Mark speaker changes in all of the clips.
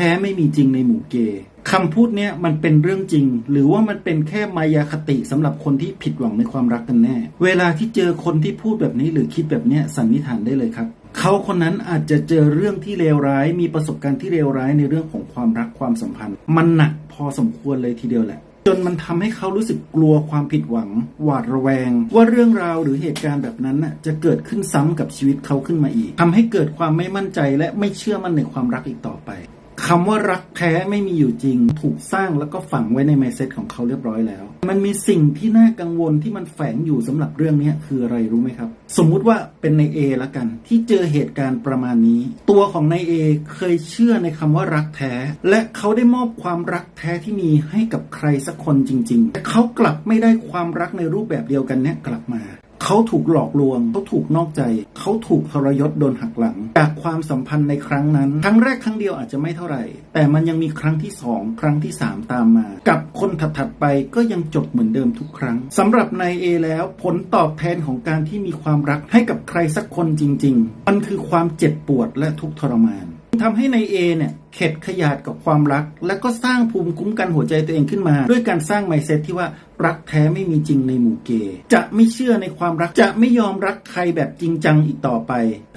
Speaker 1: ท้ไม่มีจริงในหมู่เกย์คำพูดเนี้ยมันเป็นเรื่องจริง หรือว่ามันเป็นแค่มายาคติสำหรับคนที่ผิดหวังในความรักกันแน่ เวลาที่เจอคนที่พูดแบบนี้หรือคิดแบบเนี้ยสันนิษฐานได้เลยครับเขาคนนั้นอาจจะเจอเรื่องที่เลวร้าย มีประสบการณ์ที่เลวร้ายในเรื่องของความรักความสัมพันธ์ มันหนักพอสมควรเลยทีเดียวแหละจนมันทำให้เขารู้สึกกลัวความผิดหวัง หวาดระแวง ว่าเรื่องราวหรือเหตุการณ์แบบนั้นน่ะจะเกิดขึ้นซ้ำกับชีวิตเขาขึ้นมาอีกทำให้เกิดความไม่มั่นใจและไม่เชื่อมั่นในความรักอีกต่อ คำว่ารักแท้ไม่มีอยู่จริง ถูกสร้างแล้วก็ฝังไว้ในไมเซ็ตของเขาเรียบร้อยแล้ว มันมีสิ่งที่น่ากังวลที่มันแฝงอยู่สำหรับเรื่องนี้คืออะไรรู้ไหมครับ สมมุติว่าเป็นใน A ละกัน ที่เจอเหตุการณ์ประมาณนี้ ตัวของนาย A เคยเชื่อในคำว่ารักแท้ และเขาได้มอบความรักแท้ที่มีให้กับใครสักคนจริง ๆ แต่เขากลับไม่ได้ความรักในรูปแบบเดียวกันเนี้ยกลับมา เขาถูกหลอกลวง เขาถูกนอกใจ เขาถูกทรยศโดนหักหลัง จากความสัมพันธ์ในครั้งนั้น ครั้งแรกครั้งเดียวอาจจะไม่เท่าไหร่ แต่มันยังมีครั้งที่สองครั้งที่สามตามมา กับคนถัดๆไปก็ยังจบเหมือนเดิมทุกครั้งสำหรับนายเอแล้วผลตอบแทนของการที่มีความรักให้กับใครสักคนจริง ๆ มันคือความเจ็บปวดและทุกทรมาน ทำให้ในเอเนี่ยเข็ดขยาดกับความรัก และก็สร้างภูมิคุ้มกันหัวใจตัวเองขึ้นมา ด้วยการสร้างไมเซ็ตที่ว่ารักแท้ไม่มีจริงในหมู่เกย์จะไม่เชื่อในความรักจะไม่ยอมรักใครแบบจริงจังอีกต่อไป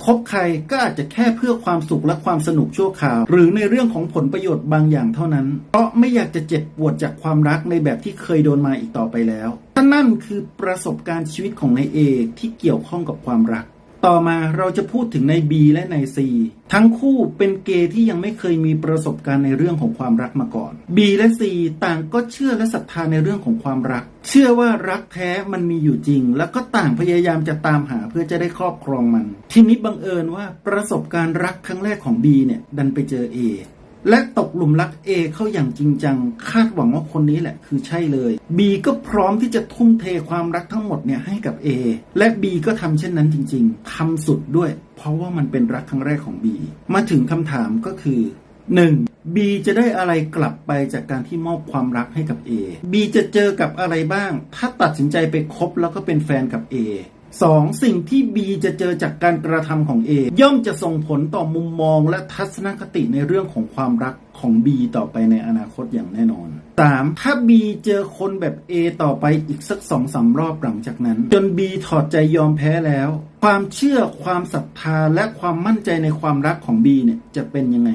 Speaker 1: คบใครก็อาจจะแค่เพื่อความสุขและความสนุกชั่วคราว หรือในเรื่องของผลประโยชน์บางอย่างเท่านั้น เพราะไม่อยากจะเจ็บปวดจากความรักในแบบที่เคยโดนมาอีกต่อไปแล้วนั่นคือประสบการณ์ชีวิตของนายเอที่เกี่ยวข้องกับความรัก ต่อมาเราจะพูดถึงใน B และใน C ทั้งคู่เป็นเกย์ที่ยังไม่เคยมีประสบการณ์ในเรื่องของความรักมาก่อน B และ C ต่างก็เชื่อและศรัทธาในเรื่องของความรัก เชื่อว่ารักแท้มันมีอยู่จริง แล้วก็ต่างพยายามจะตามหาเพื่อจะได้ครอบครองมัน ทีนี้บังเอิญว่าประสบการณ์รักครั้งแรกของ B เนี่ยดันไปเจอ A และตกหลุมรัก A เข้าอย่างจริงจัง คาดหวังว่าคนนี้แหละคือใช่เลย B ก็พร้อมที่จะทุ่มเทความรักทั้งหมดเนี่ยให้กับ A และ B ก็ทำเช่นนั้นจริง ๆทำสุดด้วย เพราะว่ามันเป็นรักครั้งแรกของ B มาถึงคำถามก็คือ 1. B จะได้อะไรกลับไปจากการที่มอบความรักให้กับ A B จะเจอกับอะไรบ้าง ถ้าตัดสินใจไปคบแล้วก็เป็นแฟนกับ A สองสิ่งที่ B จะเจอจากการกระทำของ A ย่อมจะส่งผลต่อมุมมองและทัศนคติในเรื่องของความรักของ B ต่อไปในอนาคตอย่างแน่นอน 3. ถ้า B เจอคนแบบ A ต่อไปอีกสักสองสารอบหลังจากนั้น จน B ถอดใจยอมแพ้แล้ว ความเชื่อความศรัทธาและความมั่นใจในความรักของ B เนี่ยจะเป็นยังไง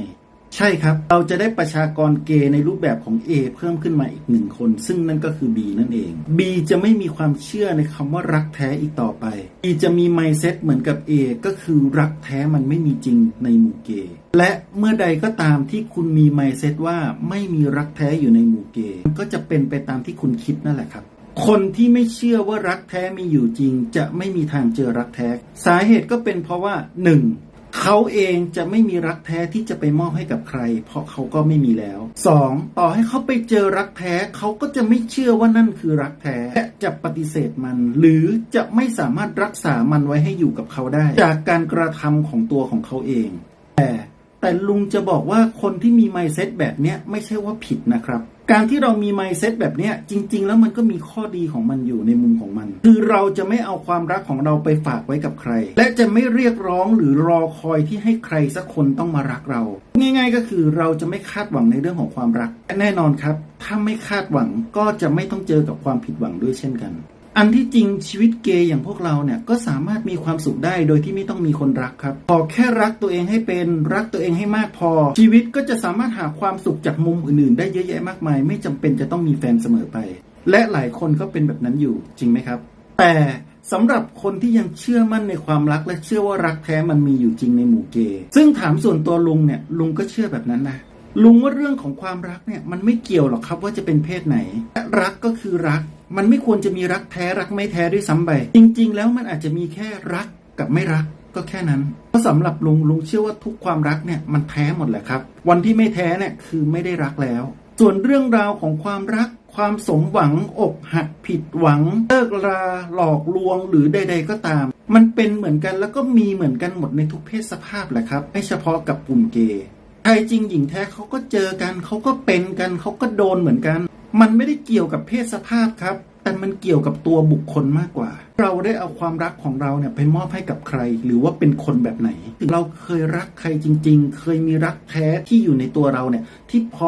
Speaker 1: ใช่ครับ เราจะได้ประชากรเกย์ในรูปแบบของ A เพิ่มขึ้นมาอีกหนึ่งคน ซึ่งนั่นก็คือ B นั่นเอง B จะไม่มีความเชื่อในคำว่ารักแท้อีกต่อไป B จะมีไมเซ็ตเหมือนกับ A ก็คือรักแท้มันไม่มีจริงในหมู่เกย์และเมื่อใดก็ตามที่คุณมีไมเซ็ตว่าไม่มีรักแท้อยู่ในหมู่เกย์ก็จะเป็นไปตามที่คุณคิดนั่นแหละครับคนที่ไม่เชื่อว่ารักแท้มีอยู่จริง จะไม่มีทางเจอรักแท้ สาเหตุก็เป็นเพราะว่า 1. เขาเองจะไม่มีรักแท้ที่จะไปมอบให้กับใคร เพราะเขาก็ไม่มีแล้ว 2. ต่อให้เขาไปเจอรักแท้เขาก็จะไม่เชื่อว่านั่นคือรักแท้และจะปฏิเสธมัน หรือจะไม่สามารถรักษามันไว้ให้อยู่กับเขาได้ จากการกระทำของตัวของเขาเอง แต่ แต่ลุงจะบอกว่าคนที่มีไมเซ็ตแบบเนี้ยไม่ใช่ว่าผิดนะครับ การที่เรามีไมเซ็ตแบบเนี้ยจริง ๆ แล้วมันก็มีข้อดีของมันอยู่ในมุมของมัน คือเราจะไม่เอาความรักของเราไปฝากไว้กับใคร และจะไม่เรียกร้องหรือรอคอยที่ให้ใครสักคนต้องมารักเรา ง่าย ๆ ก็คือเราจะไม่คาดหวังในเรื่องของความรักและแน่นอนครับ ถ้าไม่คาดหวังก็จะไม่ต้องเจอกับความผิดหวังด้วยเช่นกัน อันที่จริงชีวิตเกย์อย่างพวกเราเนี่ยก็สามารถมีความสุขได้โดยที่ไม่ต้องมีคนรักครับพอแค่รักตัวเองให้เป็นรักตัวเองให้มากพอ ชีวิตก็จะสามารถหาความสุขจากมุมอื่นๆ ได้เยอะแยะมากมาย ไม่จำเป็นจะต้องมีแฟนเสมอไป และหลายคนก็เป็นแบบนั้นอยู่จริงไหมครับ แต่สำหรับคนที่ยังเชื่อมั่นในความรักและเชื่อว่ารักแท้มันมีอยู่จริงในหมู่เกย์ซึ่งถามส่วนตัวลุงเนี่ยลุงก็เชื่อแบบนั้นนะลุงว่าเรื่องของความรักเนี่ยมันไม่เกี่ยวหรอกครับว่าจะเป็นเพศไหนรักก็คือรัก มันไม่ควรจะมีรักแท้รักไม่แท้ด้วยซ้ำไปจริง ๆ แล้วมันอาจจะมีแค่รักกับไม่รักก็แค่นั้นเพราะสำหรับลุงลุงเชื่อว่าทุกความรักเนี่ยมันแท้หมดแหละครับ วันที่ไม่แท้เนี่ยคือไม่ได้รักแล้ว ส่วนเรื่องราวของความรัก ความสมหวังอกหักผิดหวังเลิกราหลอกลวงหรือใด ๆ ก็ตาม มันเป็นเหมือนกันแล้วก็มีเหมือนกันหมดในทุกเพศสภาพแหละครับไม่เฉพาะกับกลุ่มเกย์ชายจริงหญิงแท้เขาก็เจอกันเขาก็เป็นกันเขาก็โดนเหมือนกัน มันไม่ได้เกี่ยวกับเพศสภาพครับ แต่มันเกี่ยวกับตัวบุคคลมากกว่า เราได้เอาความรักของเราเนี่ยไปมอบให้กับใคร หรือว่าเป็นคนแบบไหน เราเคยรักใครจริง ๆ เคยมีรักแท้ที่อยู่ในตัวเราเนี่ยที่พร้อม